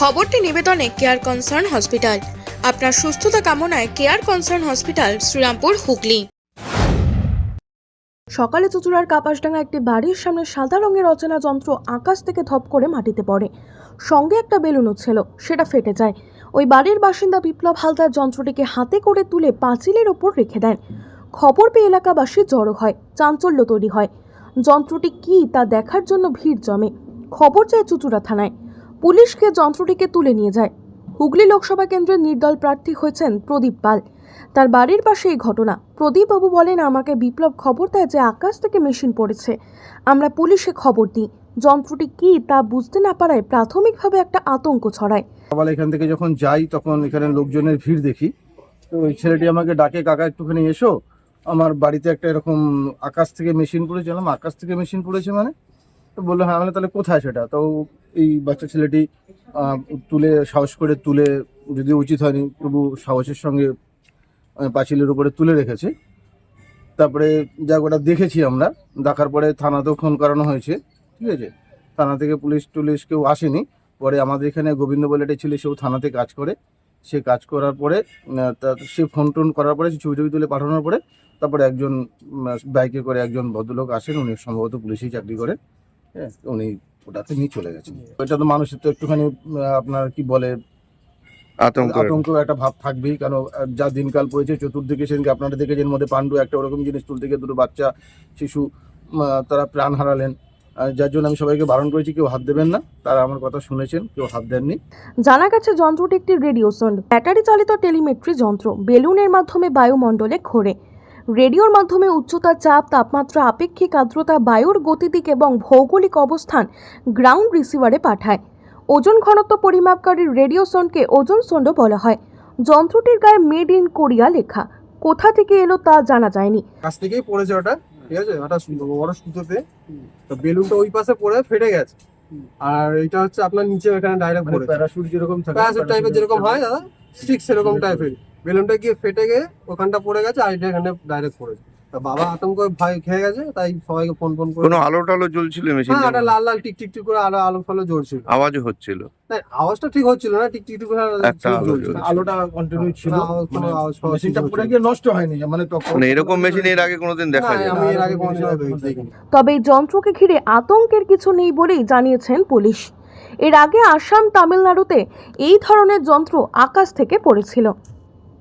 খবরটি নিবেদনে care concern hospital আপনার সুস্থতা কামনায় care concern hospital Serampore, Hooghly. সকালে চুচুড়ার কাপাসডাঙ্গা একটি বাড়ির সামনে সাদা রঙের অচেনা যন্ত্র আকাশ থেকে ধপ করে মাটিতে পড়ে। সঙ্গে একটা বেলুনও ছিল, সেটা ফেটে যায়। ওই বাড়ির বাসিন্দা বিপ্লব হালদার যন্ত্রটিকে হাতে করে তুলে পাঁচিলের ওপর রেখে দেন। খবর পেয়ে এলাকাবাসী জড়ো হয়, চাঞ্চল্য তৈরি হয়। যন্ত্রটি কী তা দেখার জন্য ভিড় জমে। খবর যায় চুচুড়া থানায়। পুলিশকে যন্ত্রটিকে তুলে নিয়ে যায়। হুগলি লোকসভা কেন্দ্রের নির্দল প্রার্থী হয়েছেন প্রদীপ পাল। তার বাড়ির পাশে এই ঘটনা। প্রদীপবাবু বলেন, আমাকে বিপ্লব খবর দেয় যে আকাশ থেকে মেশিন পড়েছে। আমরা পুলিশে খবর দিই। যন্ত্রটি কী তা বুঝতে না পারায় প্রাথমিকভাবে একটা আতঙ্ক ছড়ায়। সকালে এখান থেকে যখন যাই, তখন এখানে লোকজনের ভিড় দেখি। তো ওই ছেলেটি আমাকে ডাকে, কাকা, একটুখানি এসো। আমার বাড়িতে একটা এরকম আকাশ থেকে মেশিন পড়েছে। বললাম, আকাশ থেকে মেশিন পড়েছে মানে? তো বলল হ্যাঁ মানে তাহলে কোথায় সেটা? তো এই বাচ্চা ছেলেটি তুলে সাহস করে তুলে যদি উচিত হয়নি তবু সাহসের সঙ্গে পাঁচিলের উপরে তুলে রেখেছে। তারপরে যা ওটা দেখেছি আমরা। দেখার পরে থানাতেও ফোন করানো হয়েছে ঠিক আছে? থানা থেকে পুলিশ টুলিশ কেউ আসেনি। পরে আমাদের এখানে গোবিন্দ বলে একটা ছেলে সেও থানাতে কাজ করে। সে কাজ করার পরে আহ, তা সে ফোন টোন করার পরে সে ছবি টবি তুলে পাঠানোর পরে তারপরে একজন বাইকে করে একজন ভদ্রলোক আসেন। উনি সম্ভবত পুলিশেই চাকরি করেন। হ্যাঁ উনি ওটাতে নিয়ে চলে গেছেন। ওইটা তো মানুষের তো একটুখানি আপনার কি বলে আতঙ্ক। আতঙ্ক একটা ভাব থাকবেই কেন যা দিনকাল পড়েছে চতুর্দিকে সেদিনকে আপনারা দেখেছেন মধ্যে পাণ্ডু একটা ওরকম জিনিস তুলতে গিয়ে দুটো বাচ্চা শিশু তারা প্রাণ হারালেন। আর যার জন্য আমি সবাইকে বারণ করেছি কেউ হাত দেবেন না তারা আমার কথা শুনেছেন কেউ হাত দেননি। জানা গেছে যন্ত্রটি একটি রেডিও সন্ড। ব্যাটারি চালিত টেলিমেট্রি যন্ত্র বেলুনের মাধ্যমে বায়ুমণ্ডলে ঘোরে। রেডিওর মাধ্যমে উচ্চতা চাপ তাপমাত্রা আপেক্ষিক আর্দ্রতা বায়ুর গতিদিক এবং ভৌগোলিক অবস্থান গ্রাউন্ড রিসিভারে পাঠায়। ওজন ঘনত্ব পরিমাপকারী রেডিও সন্ডকে ওজন সন্ড বলা হয়। যন্ত্রটির গায়ে মেড ইন কোরিয়া লেখা। কোথা থেকে এলো তা জানা যায়নি। কাছ থেকেই পড়েছে ওটা ঠিক আছে? ওটা বড় সুতোতে তো বেলুনটা ওই পাশে পড়ে ফেটে গেছে। আর এটা হচ্ছে আপনার নিচে এখানে ডাইরেক্ট পড়েছে। প্যারাশুট যেরকম থাকে প্যারাসুট টাইপের যেরকম হয় দাদা? স্টিক সেরকম টাইপের বেলুনটা গিয়ে ফেটে গিয়ে ওখানটা পড়ে গেছে আর এটা এখানে ডাইরেক্ট পড়েছে। তা বাবা আতঙ্ক ভয় খেয়ে গেছে তাই সবাইকে ফোন ফোন করে কোনো আলো টালো জ্বলছিল মেশিন হ্যাঁ একটা লাল লাল টিক টিক টিক করে আলো আলো ফালো জ্বলছিল। আওয়াজও হচ্ছিল। না আওয়াজটা ঠিক হচ্ছিল না টিক টিক টিক করে একটা। আলোটা কন্টিনিউ ছিল কোনো মানে আওয়াজ মেশিনটা পুরো গিয়ে নষ্ট হয়নি মানে তখন মানে এরকম মেশিন এর আগে কোনোদিন দেখা না, যায় আমি এর আগে কোনো সময় দেখিনি। তবে এই যন্ত্রকে ঘিরে আতঙ্কের কিছু নেই বলেই জানিয়েছেন পুলিশ। এর আগে আসাম তামিলনাড়ুতে এই ধরনের যন্ত্র আকাশ থেকে পড়েছিল।